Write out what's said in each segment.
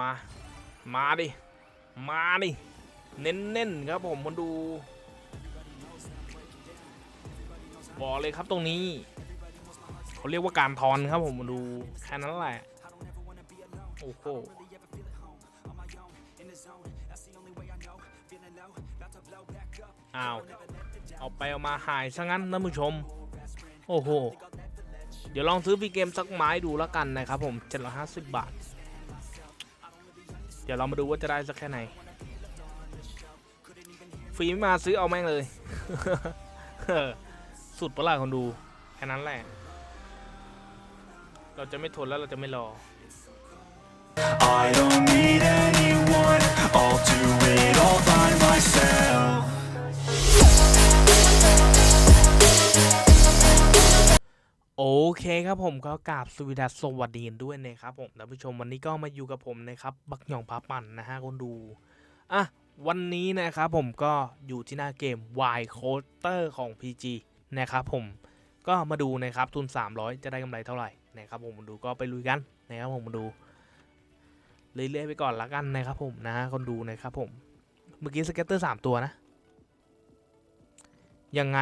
มา มาดิ มาดิเน้นๆครับผมคนดูบอกเลยครับตรงนี้เขาเรียกว่าการทอนครับผมมาดูแค่นั้นแหละ โอ้โหอ้าวเอาไปเอามาหายซะงั้นนะผู้ชม โอ้โห เดี๋ยวลองซื้อพีเกมสักไม้ดูแล้วกันนะครับผม 750 บาท ดี๋ยวเรามาดูว่าจะได้สักแค่ไหนฟรีไม่มาซื้อเอาแม่งเลย สุดประหลาดคนดู แค่นั้นแหละ เราจะไม่ทนแล้วเราจะไม่รอ I don't need anyone, I'll do it เคครับผมก็กราบสวีดัสสวัสดีนด้วยนะครับผมท่านผู้ชมวันนี้ก็มาอยู่กับผมนะครับบักหยองพาปั่นนะฮะคนดูอะวันนี้นะครับผมก็อยู่ที่หน้าเกม Y Coaster ของ PG นะครับผมก็มาดูนะครับทุน 300 จะได้กำไรเท่าไหร่นะครับผมมาดูก็ไปลุยกันนะครับผมมาดูเรื่อยๆไปก่อนละกันนะครับผมนะฮะคนดูนะครับผมเมื่อกี้สเก็ตเตอร์3ตัวนะยังไง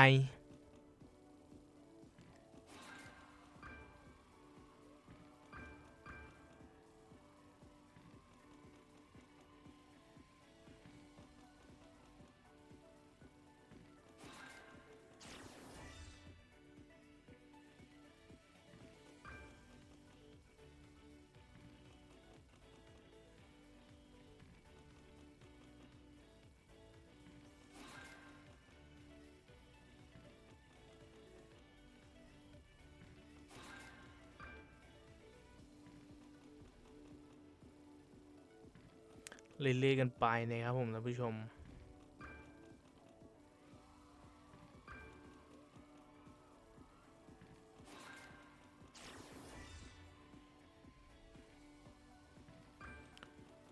เรื่อยๆกันไปนะครับผมท่านผู้ชม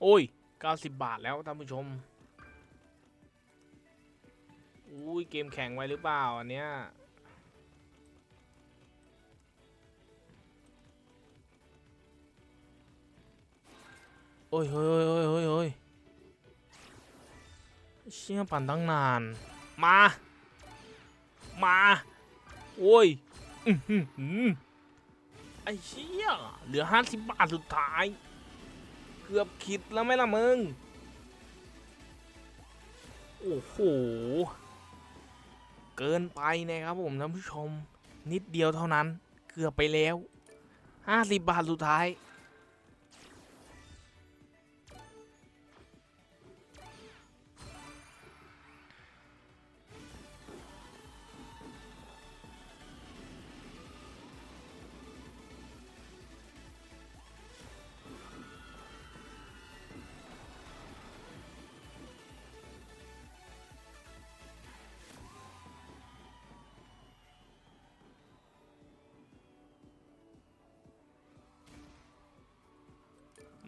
โอ้ย 90 บาทแล้วท่านผู้ชมอุ้ยเกมแข่งไว้หรือเปล่าอันเนี้ย อ้ยเฮ้ยเฮ้ยเฮ้ยเฮ้ยเชี่ยปั่นตั้งนาน มา มา โอ้ยอื้อหือหือไอ้เชี่ยเหลือห้าสิบบาทสุดท้าย เกือบคิดแล้วไหมล่ะมึง โอ้โห เกินไปนะครับผมท่านผู้ชม นิดเดียวเท่านั้น เกือบไปแล้วห้าสิบบาทสุดท้าย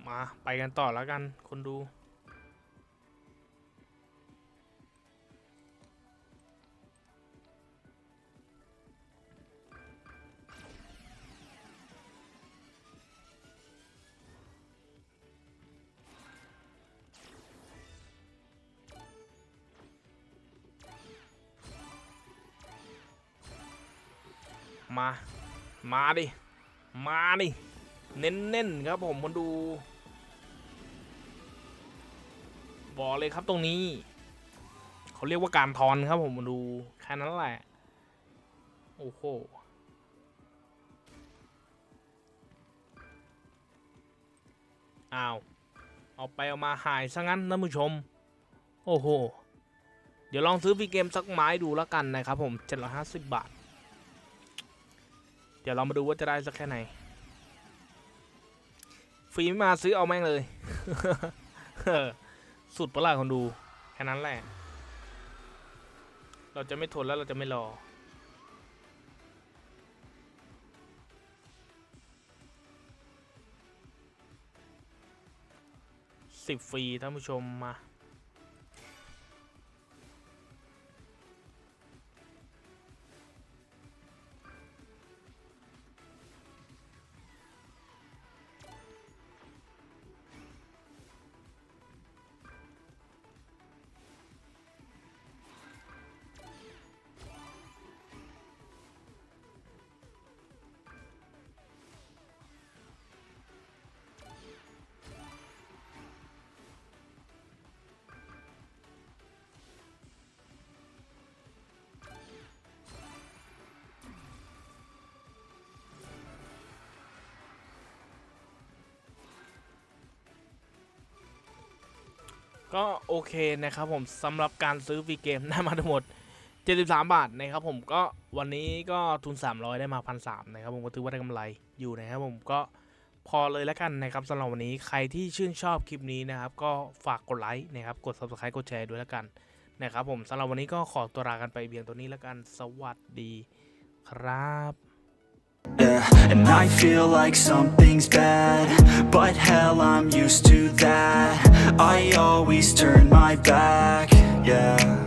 มาไปกันต่อแล้วกันคนดู มา มาดิ มาดิ เน้นๆครับผมคนดู บอกเลยครับตรงนี้ เขาเรียกว่าการทอนครับผมมาดูแค่นั้นแหละ โอ้โหอ้าว เอาไปเอามาหายซะงั้นนะผู้ชม โอ้โห เดี๋ยวลองซื้อพีเกมสักไม้ดูแล้วกันนะครับผม 750 บาท เดี๋ยวเรามาดูว่าจะได้สักแค่ไหน ฟรีไม่มาซื้อเอาแม่งเลย สุดประหลาดคนดู แค่นั้นแหละ เราจะไม่ทนแล้วเราจะไม่รอ สิบฟรีท่านผู้ชมมา ก็โอเคนะครับผมสำหรับการซื้อฟรีเกมได้มาทั้งหมด 73 บาทนะครับผมก็วันนี้ก็ทุน 300 ได้มาพันสนะครับผมก็ถือว่าได้กำไรอยู่นะครับผมก็พอเลยแล้วกันนะครับสำหรับวันนี้ใครที่ชื่นชอบคลิปนี้นะครับ ก็ฝากกดไลค์นะครับกด subscribe กดแชร์ด้วยแล้วกันนะครับผมสำหรับวันนี้ก็ขอตัวลากันไปเพียงตัวนี้แล้วกันสวัสดีครับ Yeah, and I feel like something's bad But hell, I'm used to that I always turn my back, yeah